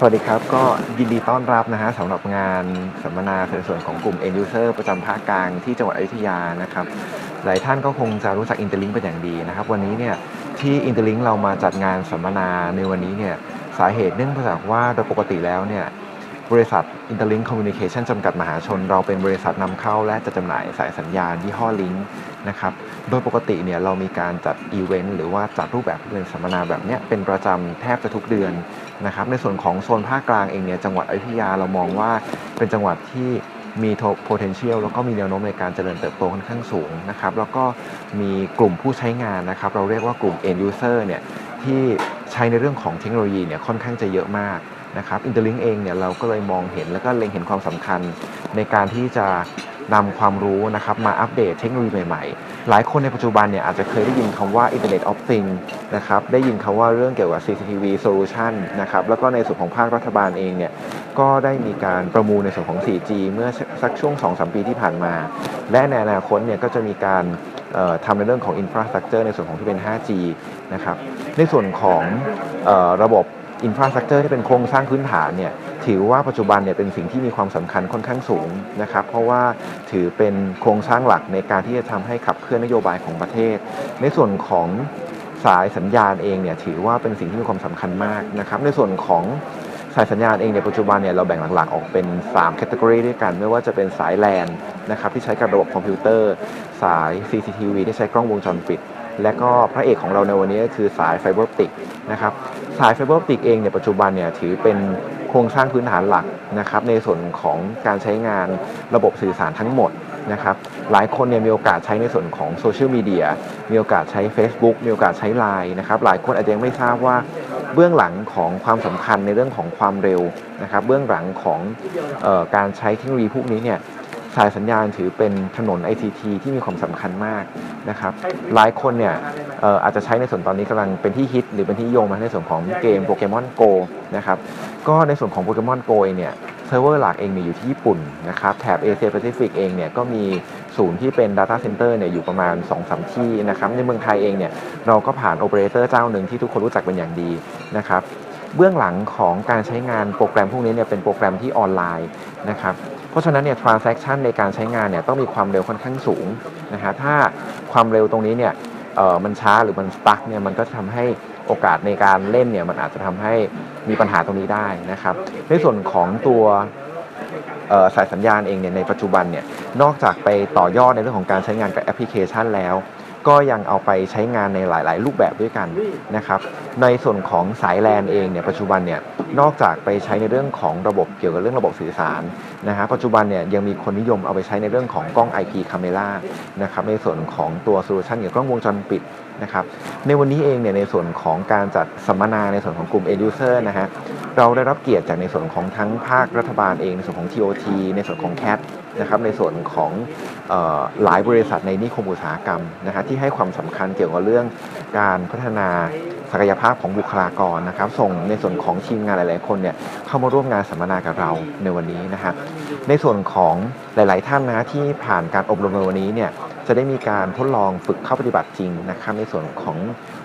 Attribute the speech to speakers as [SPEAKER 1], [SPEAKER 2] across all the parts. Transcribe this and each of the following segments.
[SPEAKER 1] สวัสดีครับ ก็ยินดีต้อนรับนะฮะสำหรับงานสัมมนาส่วนของกลุ่ม End User ประจำภาคกลางที่จังหวัดอยุธยานะครับ หลายท่านก็คงจะรู้จัก Interlink เป็นอย่างดีนะครับ วันนี้เนี่ยที่ Interlink เรามาจัดงานสัมมนาในวันนี้เนี่ยสาเหตุเนื่องมาจากว่าโดยปกติแล้วเนี่ย บริษัท Interlink Communication จำกัดมหาชน เราเป็นบริษัทนำเข้าและจัดจำหน่ายสายสัญญาณยี่ห้อ Link นะครับ โดยปกติเนี่ยเรามีการจัดอีเวนต์หรือว่าจัดรูปแบบเป็นสัมมนาแบบเนี้ยเป็นประจำแทบจะทุกเดือนนะครับ ในส่วนของโซนภาคกลางเองเนี่ยจังหวัดอยุธยาเรามองว่าเป็นจังหวัดที่มี potential แล้วก็มีแนวโน้มในการเจริญเติบโตค่อนข้างสูงนะครับ แล้วก็มีกลุ่มผู้ใช้งานนะครับ เราเรียกว่ากลุ่ม end user เนี่ยที่ใช้ในเรื่องของเทคโนโลยีเนี่ยค่อนข้างจะเยอะมาก นะครับ Interlink เองเนี่ยเราก็เลยมองเห็นแล้วก็เล็งเห็นความสำคัญในการที่จะนำความรู้นะครับมาอัปเดตเทคโนโลยีใหม่ๆ หลายคนในปัจจุบันเนี่ยอาจจะเคยได้ยินคำว่า Internet of Things นะครับได้ยินคำว่าเรื่องเกี่ยวกับ CCTV Solution นะครับแล้วก็ในส่วนของภาครัฐบาลเองเนี่ยก็ได้มีการประมูลในส่วนของ 4G เมื่อสักช่วง 2-3 ปีที่ผ่านมา และในอนาคตเนี่ยก็จะมีการทำในเรื่องของ Infrastructure ในส่วนของที่เป็น 5G นะครับในส่วนของเออระบบ Infrastructure ที่เป็นโครงสร้างพื้นฐานเนี่ยถือว่าปัจจุบันเนี่ยเป็นสิ่งที่มีความสำคัญค่อนข้างสูงนะครับเพราะว่าถือเป็นโครงสร้างหลักในการที่จะทำให้ขับเคลื่อนนโยบายของประเทศ ในส่วนของสายสัญญาณเองเนี่ยถือว่าเป็นสิ่งที่มีความสำคัญมากนะครับในส่วนของสายสัญญาณเองในปัจจุบันเนี่ยเราแบ่งหลักๆ ออกเป็น3แคตตากรีด้วยกัน ไม่ว่าจะเป็นสายแลนนะครับที่ใช้กับระบบคอมพิวเตอร์ สาย CCTV ที่ใช้กล้องวงจรปิด และก็พระเอกของเราในวันนี้ก็คือสายไฟเบอร์ติกนะครับสายไฟเบอร์ติกเองเนี่ยปัจจุบันเนี่ยถือเป็นโครงสร้างพื้นฐานหลักนะครับในส่วนของการใช้งานระบบสื่อสารทั้งหมดนะครับหลายคนเนี่ยมีโอกาสใช้ในส่วนของโซเชียลมีเดียมีโอกาสใช้ Facebook มีโอกาสใช้ Line นะครับหลายคนอาจจะยังไม่ทราบว่าเบื้องหลังของความสำคัญในเรื่องของความเร็วนะครับเบื้องหลังของออการใช้เทคโนโลยีพวกนี้เนี่ย สายสัญญาณถือเป็นถนน ICT ที่มีความสำคัญมากนะครับหลายคนเนี่ยเอ่ออาจจะใช้ในส่วนตอนนี้กำลังเป็นที่ฮิต หรือเป็นที่นิยมมาในส่วนของเกมโปเกมอนโกนะครับก็ในส่วนของโปเกมอนโกเองเนี่ยเซิร์ฟเวอร์หลักเองเนี่ยอยู่ที่ญี่ปุ่นนะครับแถบเอเชียแปซิฟิกเองเนี่ยก็มีศูนย์ที่เป็น Data Center เนี่ยอยู่ประมาณ 2-3 ที่นะครับในเมืองไทยเองเนี่ยเราก็ผ่านโอเปอเรเตอร์เจ้าหนึ่งที่ทุกคนรู้จักเป็นอย่างดีนะครับเบื้องหลังของการใช้งานโปรแกรมพวกนี้เนี่ยเป็นโปรแกรมที่ออนไลน์นะครับเพ ราะฉะนั้นเนี่ย transaction ในการใช้งานเนี่ยต้องมีความเร็วค่อนข้างสูงนะฮะถ้าความเร็วตรงนี้เนี่ยเออมันช้าหรือมันสตั๊กเนี่ยมันก็จะทำให้โอกาสในการเล่นเนี่ยมันอาจจะทำให้มีปัญหาตรงนี้ได้นะครับ ในส่วนของตัวสายสัญญาณเองเนี่ยในปัจจุบันเนี่ยนอกจากไปต่อยอดในเรื่องของการใช้งานกับแอปพลิเคชันแล้ว ก็ยังเอาไปใช้งานในหลาย ๆ รูปแบบด้วยกันนะครับ ในส่วนของสายแลนเองเนี่ยปัจจุบันเนี่ยนอกจากไปใช้ในเรื่องของระบบเกี่ยวกับเรื่องระบบสื่อสารนะฮะปัจจุบันเนี่ยยังมีคนนิยมเอาไปใช้ในเรื่องของกล้อง IP Camera นะครับในส่วนของตัวโซลูชันเกี่ยวกับกล้องวงจรปิดนะครับในวันนี้เองเนี่ยในส่วนของการจัดสัมมนาในส่วนของกลุ่ม End User นะฮะเราได้รับเกียรติจากในส่วนของทั้งภาครัฐบาลเอง ในส่วนของ TOT ในส่วนของ CAT นะครับในส่วนของเอ่อหลายบริษัทในนิคมอุตสาหกรรมนะฮะที่ให้ความสำคัญเกี่ยวกับเรื่องการพัฒนาศักยภาพของบุคลากรนะครับ ส่งในส่วนของทีมงานหลาย ๆ คนเนี่ยเข้ามาร่วมงานสัมมนากับเราในวันนี้นะฮะในส่วนของหลาย ๆ ท่านนะที่ผ่านการอบรมในวันนี้เนี่ยจะได้มีการทดลองฝึกเข้าปฏิบัติจริงนะครับ ในส่วนของ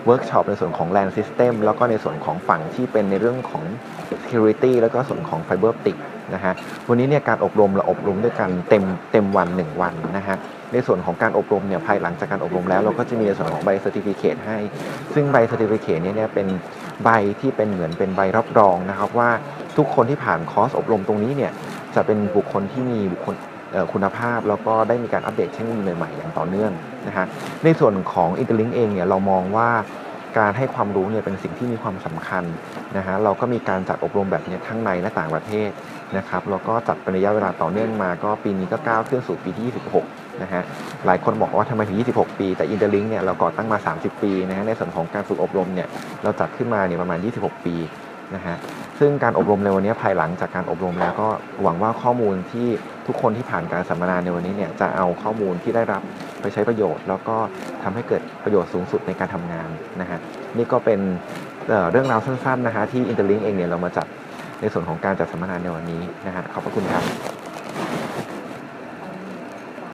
[SPEAKER 1] เวิร์กช็อปในส่วนของ LAN System แล้วก็ในส่วนของฝั่งที่เป็นในเรื่องของ Security แล้วก็ส่วนของ Fiber Optic นะฮะวันนี้เนี่ยการอบรมเราอบรมด้วยกันเต็มเต็มวัน 1 วันนะฮะในส่วนของการอบรมเนี่ยภายหลังจากการอบรมแล้วเราก็จะมีในส่วนของใบเซอร์ติฟิเคให้ ซึ่งใบเซอร์ติฟิเคเนี่ยเนี่ยเป็นใบที่เป็นเหมือนเป็นใบรับรองนะครับว่าทุกคนที่ผ่านคอร์สอบรมตรงนี้เนี่ยจะเป็นบุคคลที่มีบุคคลคุณภาพแล้วก็ได้มีการอัปเดตเทคโนโลยีใหม่ๆอย่างต่อเนื่องนะฮะในส่วนของ Interlink เองเนี่ยเรามองว่า การให้ความรู้เนี่ยเป็นสิ่งที่มีความสำคัญนะฮะเราก็มีการจัดอบรมแบบนี้ทั้งในและต่างประเทศนะครับแล้วก็จัดเป็นระยะเวลาต่อเนื่องมา ก็ปีนี้ก็ก้าวขึ้นสู่ปีที่ 26 นะฮะหลายคนบอกว่าทำไมถึง 26 ปี แต่อินเตอร์ลิงเนี่ยเราก่อตั้งมา 30 ปีนะฮะในส่วนของการฝึกอบรมเนี่ยเราจัดขึ้นมาเนี่ยประมาณ 26 ปี นะฮะซึ่งการอบรมในวันนี้ภายหลังจากการอบรมแล้วก็หวังว่าข้อมูลที่ทุกคนที่ผ่านการสัมมนาในวันนี้เนี่ยจะเอาข้อมูลที่ได้รับไปใช้ประโยชน์ แล้วก็ทำให้เกิดประโยชน์สูงสุดในการทำงานนะฮะนี่ก็เป็นเเรื่องราวสั้นๆนะฮะที่ Interlink เองเนี่ยเรามาจัดในส่วนของการจัดสัมมนาในวันนี้นะฮะขอบพระคุณครับ